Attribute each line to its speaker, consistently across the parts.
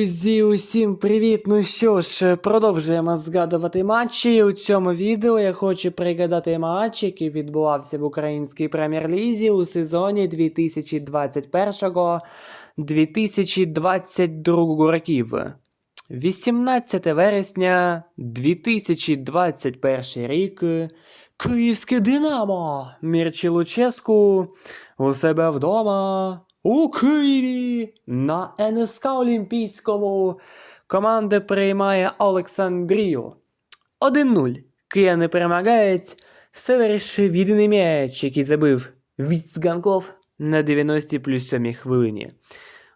Speaker 1: Друзі, усім привіт! Ну що ж, продовжуємо згадувати матчі. У цьому відео я хочу пригадати матч, який відбувався в українській прем'єр-лізі у сезоні 2021-2022 років. 18 вересня 2021 рік. Київське Динамо Мірчі Луческу у себе вдома у Києві на НСК Олімпійському. Команда приймає Олександрію. 1-0. Кияни перемагають. Все вирішив єдиний м'яч, який забив Віцганков на 90 плюс 7 хвилині.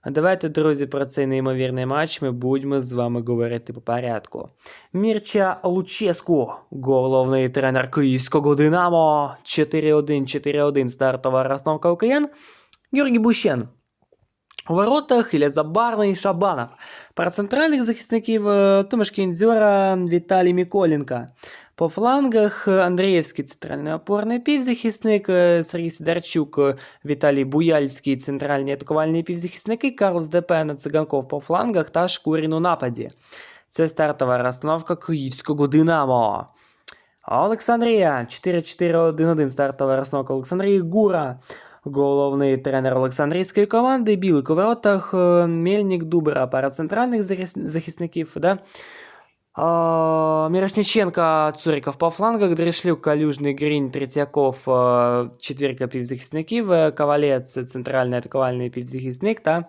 Speaker 1: А давайте, друзі, про цей неймовірний матч ми будемо з вами говорити по порядку. Мірча Луческу, головний тренер київського Динамо. 4-1-4-1 стартова розстановка у киян. Георгій Бущен. У воротах Ілля Забарний і Шабанов. Пара центральних захисників е, Томаш Кіндзюра, Віталій Міколенко. По флангах Андрієвський центральний опорний півзахисник, е, Сергій Сидорчук, е, Віталій Буяльський центральні атакувальні півзахисники, Карлс Депена, Циганков по флангах та Шкурін у нападі. Це стартова розстановка київського Динамо. Олександрія 4-4-1-1 стартова розстановка Олександрії Гура. Головний тренер Олександрійської команди, Білик у воротах, е, Мельник, Дубера, пара центральних захисників, да? Мірошниченко, Цуриков по флангах, Дрешлюк, Калюжний, Грінь, Третьяков, е, четвірка півзахисників, е, Ковалець, центральний атакувальний півзахисник та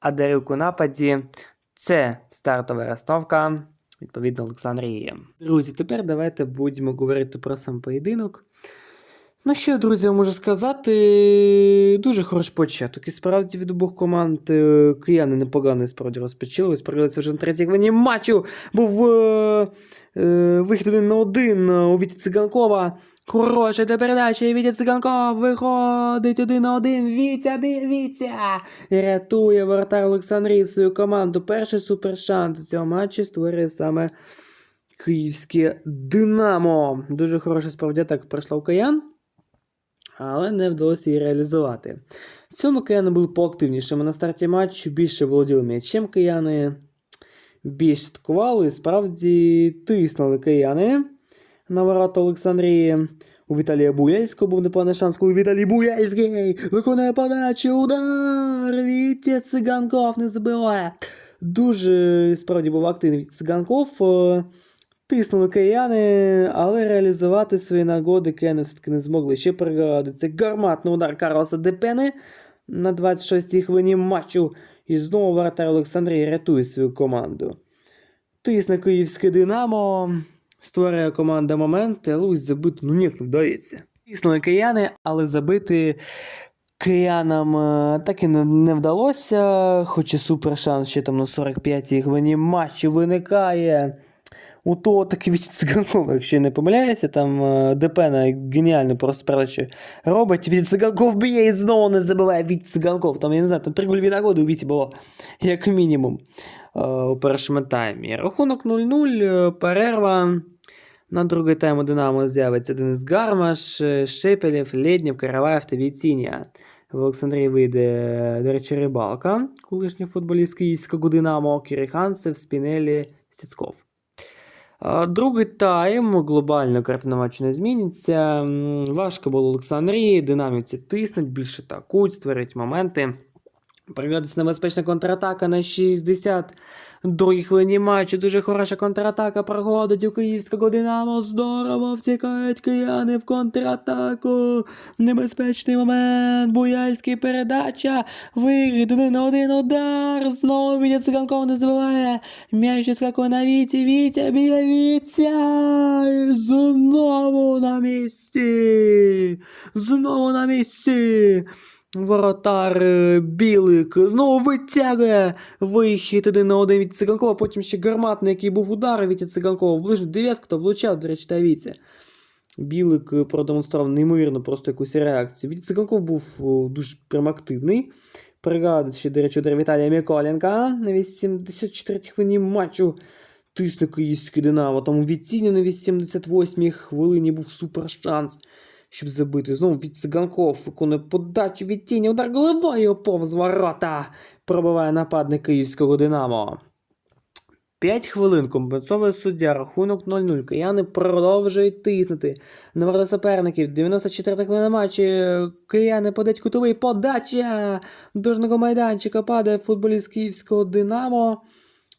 Speaker 1: Адарюк у нападі. Це стартова розстановка, відповідно, Олександрії. Друзі, тепер давайте будемо говорити про сам поєдинок. Ну що, друзі, я можу сказати, дуже хороший початок. І справді від обох команд е, кияни непогано справді розпочали. Справилися вже на третій хвилині матчу. Був е, е, вихід один на один у Віті Циганкова. Хороша та передача, Вітя Циганков виходить один на один. Вітя, бі, Вітя! Рятує воротар Олександрії свою команду. Перший супершанс у цьому матчі створює саме київське Динамо. Дуже хороша справді так пройшла у киян але не вдалося її реалізувати. В цьому кияни були поактивнішими на старті матчу, більше володіли м'ячем кияни, більш атакували, справді тиснули кияни на ворота Олександрії. У Віталія Буяльського був непоганий шанс, коли Віталій Буяльський виконує подачу, удар! Вітя Циганков не забиває. Дуже справді був активний Циганков. Тиснули кияни, але реалізувати свої нагоди кияни все-таки не змогли. Ще пригадується гарматний удар Карлоса Депени на 26-й хвилині матчу. І знову вратар Олександрії рятує свою команду. Тисне київське Динамо, створює команда моменти, але ось забити ну ніяк не вдається. Тиснули кияни, але забити киянам е, так і не вдалося. Хоч і супер шанс ще там на 45-й хвилині матчу виникає. У того таки від Циганкова, якщо я не помиляюся, там е, Депена геніально просто передачу робить. Від Циганков б'є і знову не забиває від Циганков. Там, я не знаю, там три гольові нагоди у Віті було, як мінімум, е, у першому таймі. Рахунок 0-0, е, перерва. На другий тайм у Динамо з'явиться Денис Гармаш, Шепелєв, Лєднєв, Караваєв та Віцінія. В Олександрії вийде, до речі, Рибалка, колишній футболіст київського Динамо, Кіриханцев, Спінелі, Стецьков. Другий тайм глобально картина матчу не зміниться. Важко було Олександрії, динаміці тиснуть, більше атакують, створюють моменти. Приводиться небезпечна контратака на 60 другій хвилині матчу. Дуже хороша контратака проходить у київського Динамо. Здорово втікають кияни в контратаку. Небезпечний момент. Буяльський передача. Вихід один на один удар. Знову Вітя Циганков не забиває. М'яч скакує на Віті. Вітя б'є Вітя. Знову на місці. Знову на місці. Воротар Білик знову витягує вихід один на один від Циганкова, потім ще гарматний, який був удар від Циганкова в ближню дев'ятку та влучав, до речі, та Віця. Білик е, продемонстрував неймовірно просто якусь реакцію. Від Циганков був дуже прям активний. Пригадується ще, до речі, удар Віталія Миколенка на 84 хвилині матчу. Тисне київське Динамо. Там у Віціні на 88 хвилині був супер шанс щоб забити. Знову від Циганков виконує подачу від тіні. Удар головою повз ворота. Пробиває нападник київського Динамо. 5 хвилин компенсовує суддя, рахунок 0-0. Кияни продовжують тиснути. На ворота суперників. 94 хвилина матчі. Кияни подають кутовий. Подача! Дожного майданчика падає футболіст київського Динамо.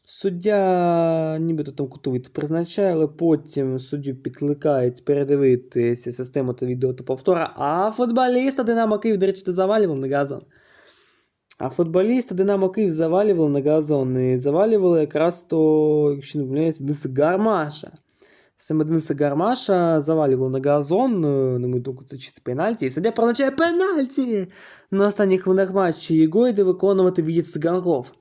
Speaker 1: Суддя нібито там кутовий призначає, але потім суддю підкликають передивитися систему та відео та повтора. А футболіста Динамо Київ, до речі, завалював на газон. А футболіста Динамо Київ завалювали на газон. І завалювали якраз то, якщо не помиляюся, Дениса Гармаша. Саме Дениса Гармаша завалювали на газон. е, На мою думку, це чисто пенальті. І суддя призначає пенальті на останніх хвилинах матчу. Його виконувати Вітя Циганков.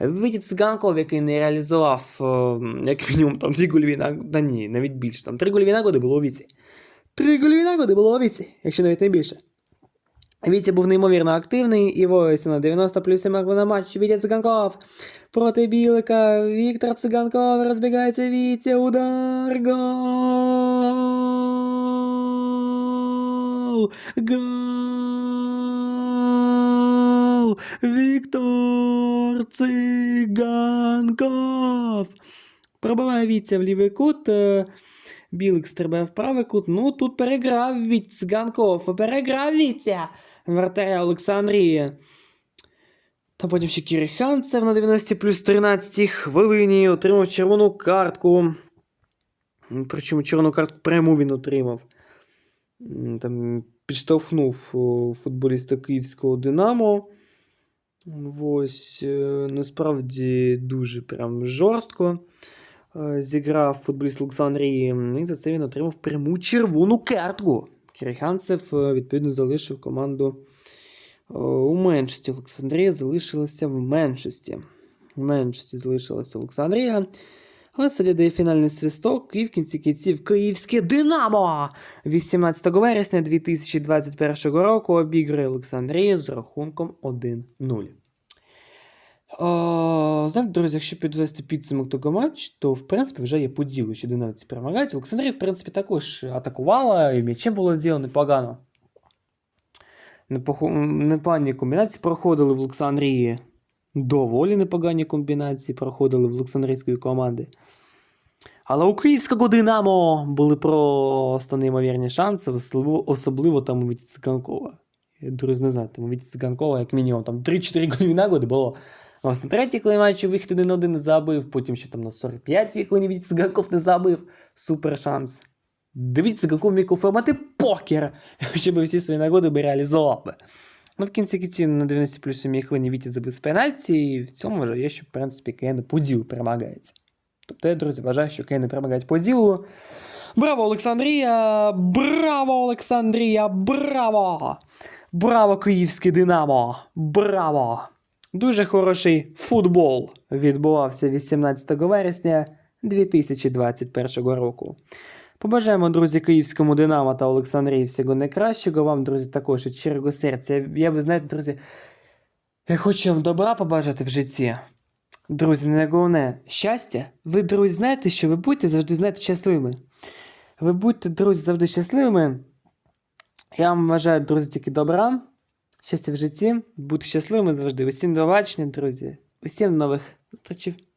Speaker 1: Вітя Циганков, який не реалізував, е, як мінімум, там дві гольові нагоди. Та ні, навіть більше. Там три гольові нагоди було у Віці. Три гольові нагоди було у Віці, якщо навіть не більше. Вітя був неймовірно активний, і ось на 90 плюс 7 на матч Вітя Циганков проти Білика. Віктор Циганков розбігається Вітя. Удар. Гол! Гол! Віктор Циганков! Пробиває Вітя в лівий кут. е, Білик стрибає в правий кут. Ну, тут переграв Віть Циганков. Переграв Вітя. Вратаря Олександрії. Та потім ще Кірі Ханцев на 90 плюс 13 хвилині отримав червону картку. Причому червону картку пряму він отримав. Там підштовхнув футболіста київського Динамо. Ось, е, насправді дуже прям жорстко е, зіграв футболіст Олександрії. І за це він отримав пряму червону картку. Кіриханцев, е, відповідно, залишив команду у меншості. Олександрія залишилася в меншості. В меншості залишилася Олександрія. Але дає фінальний свисток і в кінці кінців Київське Динамо 18 вересня 2021 року обіграє Олександрію з рахунком 1-0. О, знаєте, друзі, якщо підвести підсумок того матчу, то в принципі вже є по ділу, що динаміці перемагають. Олександрія, в принципі, також атакувала, і м'ячем володіла непогано. Непогані комбінації проходили в Олександрії. Доволі непогані комбінації проходили в Олександрійської команди. Але у київського Динамо були просто неймовірні шанси, особливо, там у Віті Циганкова. Друзі, не знаю, там у Віті Циганкова, як мінімум, там 3-4 гольові нагоди було. Ось на третій, коли матчі вихід 1-1 не забив, потім ще там на 45-й, коли Віті Циганков не забив. Супер шанс. Дивіться, Циганков міг оформити покер, щоб всі свої нагоди би реалізував би. Ну, в кінці кінці на 90 плюс 7 хвилині Віті забив пенальті, і в цьому вважаю, що, в принципі, КН по ділу перемагається. Тобто я, друзі, вважаю, що КН перемагають по ділу. Браво, Олександрія! Браво, Олександрія! Браво! Браво, київське Динамо! Браво! Дуже хороший футбол відбувався 18 вересня 2021 року. Побажаємо, друзі, київському Динамо та Олександрії всього найкращого. Вам, друзі, також від щирого серця. Я ви знаєте, друзі, я хочу вам добра побажати в житті. Друзі, не головне щастя. Ви, друзі, знаєте, що ви будьте завжди знаєте, щасливими. Ви будьте, друзі, завжди щасливими. Я вам бажаю, друзі, тільки добра, щастя в житті, будьте щасливими завжди. Усім до друзі. Усім нових зустрічей.